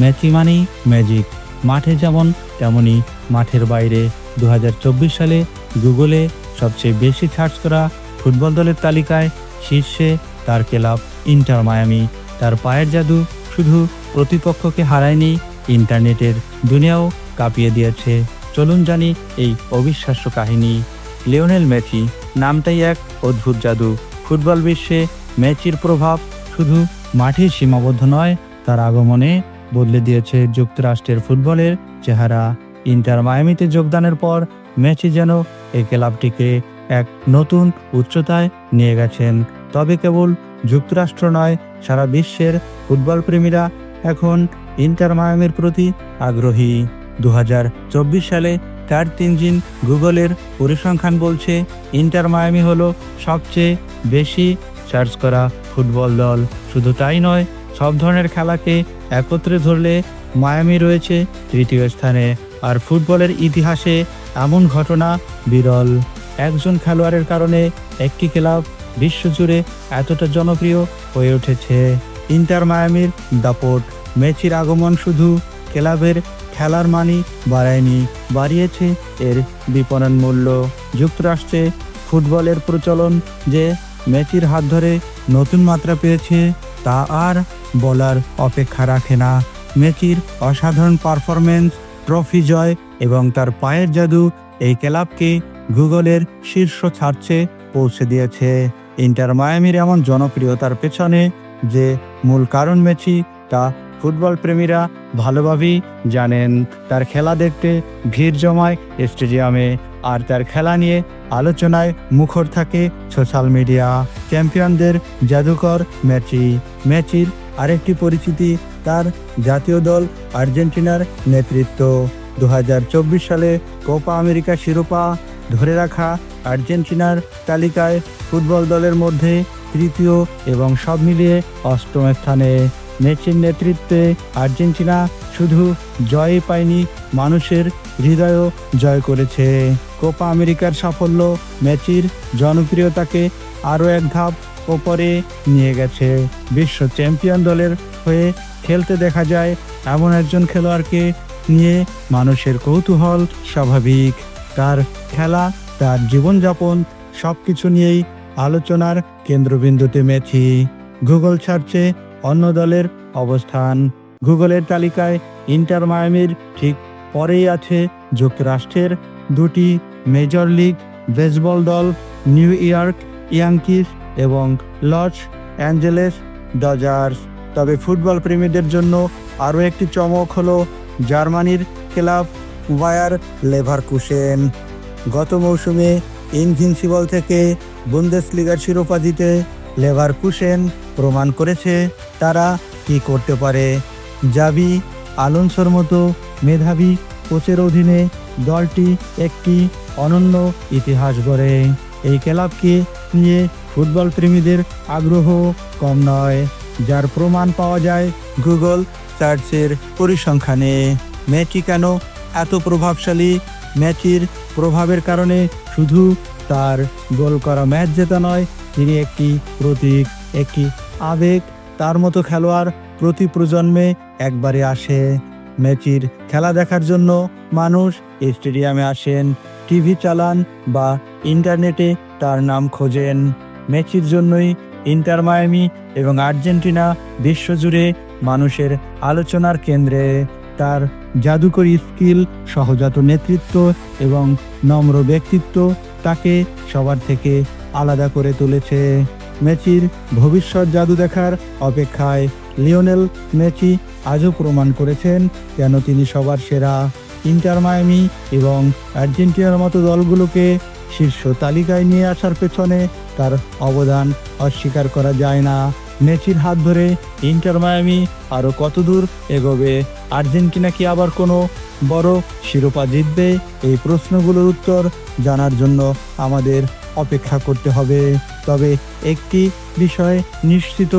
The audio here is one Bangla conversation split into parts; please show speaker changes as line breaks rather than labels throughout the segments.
ম্যাচি মানেই ম্যাজিক। মাঠে যেমন তেমনই মাঠের বাইরে দু হাজার চব্বিশ সালে গুগলে সবচেয়ে বেশি সার্চ করা ফুটবল দলের তালিকায় শীর্ষে তার ক্লাব ইন্টার মায়ামি। তার পায়ের জাদু শুধু প্রতিপক্ষকে হারায়নি, ইন্টারনেটের দুনিয়াও কাঁপিয়ে দিয়েছে। চলুন জানি এই অবিশ্বাস্য কাহিনী। লিওনেল মেসি নামটাই এক অদ্ভুত জাদু। ফুটবল বিশ্বে মেসির প্রভাব শুধু মাঠে সীমাবদ্ধ নয়, তার আগমনে বদলে দিয়েছে যুক্তরাষ্ট্রের ফুটবলের চেহারা। ইন্টার মায়ামিতে যোগদানের পর মেসি যেন এই ক্লাবটিকে এক নতুন উচ্চতায় নিয়ে গেছেন। তবে কেবল যুক্তরাষ্ট্র নয়, সারা বিশ্বের ফুটবল প্রেমীরা এখন ইন্টার মায়ামির প্রতি আগ্রহী। দু হাজার চব্বিশ সালে তার তিনজিন গুগলের পরিসংখ্যান বলছে, ইন্টার মায়ামি হলো সবচেয়ে বেশি সার্চ করা ফুটবল দল। শুধু তাই নয়, সব ধরনের খেলাকে একত্রে ধরলে মায়ামি রয়েছে তৃতীয় স্থানে। আর ফুটবলের ইতিহাসে এমন ঘটনা বিরল। একজন খেলোয়াড়ের কারণে একটি ক্লাব বিশ্বজুড়ে এতটা জনপ্রিয় হয়ে উঠেছে। ইন্টার মায়ামির দাপট মেচির আগমন শুধু ক্লাবের খেলার মানি বাড়ায়নি, বাড়িয়েছে এর বিপণন মূল্য। যুক্তরাষ্ট্রে ফুটবলের প্রচলন যে মেচির হাত ধরে নতুন মাত্রা পেয়েছে, তা আর বলার অপেক্ষা রাখে না। মেচির অসাধারণ পারফরমেন্স ট্রফি জয় এবং তার পায়ের জাদু এই ক্লাবকে গুগলের শীর্ষ ছাড়ছে পৌঁছে দিয়েছে। ইন্টার মায়ামির এমন জনপ্রিয়তার পেছনে যে মূল কারণ মেছি তা ফুটবল প্রেমীরা ভালোভাবেই জানেন। তার খেলা দেখতে ভিড় জমায় স্টেডিয়ামে আর তার খেলা নিয়ে আলোচনায় মুখর থাকে সোশ্যাল মিডিয়া। চ্যাম্পিয়নদের জাদুকর ম্যাচি ম্যাচির আরেকটি পরিচিতি, তার জাতীয় দল আর্জেন্টিনার নেতৃত্ব। দু হাজার চব্বিশ সালে কোপা আমেরিকা শিরোপা ধরে রাখা আর্জেন্টিনার তালিকায় ফুটবল দলের মধ্যে তৃতীয় এবং সব মিলিয়ে অষ্টম স্থানে। মেসির নেতৃত্বে আর্জেন্টিনা শুধু জয়ই পায়নি, মানুষের হৃদয়ও জয় করেছে। কোপা আমেরিকার সাফল্য, মেসির জনপ্রিয়তাকে আরও এক ধাপ ওপরে নিয়ে গেছে। বিশ্ব চ্যাম্পিয়ন দলের হয়ে খেলতে দেখা যায় এমন একজন খেলোয়াড়কে নিয়ে মানুষের কৌতূহল স্বাভাবিক। তার খেলা, তার জীবনযাপন সব কিছু নিয়েই আলোচনার কেন্দ্রবিন্দুতে মেথি। গুগল সার্চে অন্য দলের অবস্থান। গুগলের তালিকায় ইন্টার মায়ামির ঠিক পরেই আছে যুক্তরাষ্ট্রের দুটি মেজর লিগ, বেসবল দল নিউ ইয়র্ক ইয়াঙ্কিস এবং লস অ্যাঞ্জেলেস ডজার্স। তবে ফুটবল প্রেমীদের জন্য আরও একটি চমক হলো জার্মানির ক্লাব ওয়ার লেভারকুসেন। গত মৌসুমে ইনভিনসিবল থেকে বুন্দেসলিগার শিরোপা জিতে লেভারকুসেন প্রমাণ করেছে তারা কি করতে পারে। জাবি আলোনসোর মতো মেধাবী কোচের অধীনে দলটি একটি অনন্য ইতিহাস গড়ে। এই ক্লাবকে নিয়ে ফুটবল প্রেমীদের আগ্রহ কম নয়, যার প্রমাণ পাওয়া যায় গুগল সার্চের পরিসংখ্যানে। ম্যাচই কেন এত প্রভাবশালী? ম্যাচের প্রভাবের কারণে শুধু তার গোল করা ম্যাচ জেতা নয়, তিনি একটি প্রতীক, একটি আবেগ, তার মতো খেলোয়াড় প্রতি প্রজন্মে একবারে আসে। ম্যাচির খেলা দেখার জন্য মানুষ স্টেডিয়ামে আসেন, টিভি চালান বা ইন্টারনেটে তার নাম খোঁজেন। ম্যাচির জন্যই ইন্টার মায়ামি এবং আর্জেন্টিনা বিশ্বজুড়ে মানুষের আলোচনার কেন্দ্রে। তার জাদুকরী স্কিল, সহজাত নেতৃত্ব এবং নম্র ব্যক্তিত্ব তাকে সবার থেকে আলাদা করে তুলেছে। মেচির ভবিষ্যৎ জাদু দেখার অপেক্ষায় লিওনেল মেচি আজও প্রমাণ করেছেন কেন তিনি সবার সেরা। ইন্টার মায়ামি এবং আর্জেন্টিনার মতো দলগুলোকে শীর্ষ তালিকায় নিয়ে আসার পেছনে তার অবদান অস্বীকার করা যায় না। মেসির হাত ধরে ইন্টার মায়ামি আরও কতদূর এগোবে? আর্জেন্টিনা কি আবার কোনো বড় শিরোপা জিতবে? এই প্রশ্নগুলোর উত্তর জানার জন্য আমাদের অপেক্ষা করতে হবে। তবে একটি বিষয় নিশ্চিত,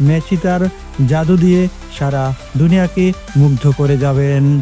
মেসি তার জাদু দিয়ে সারা দুনিয়াকে মুগ্ধ করে যাবেন।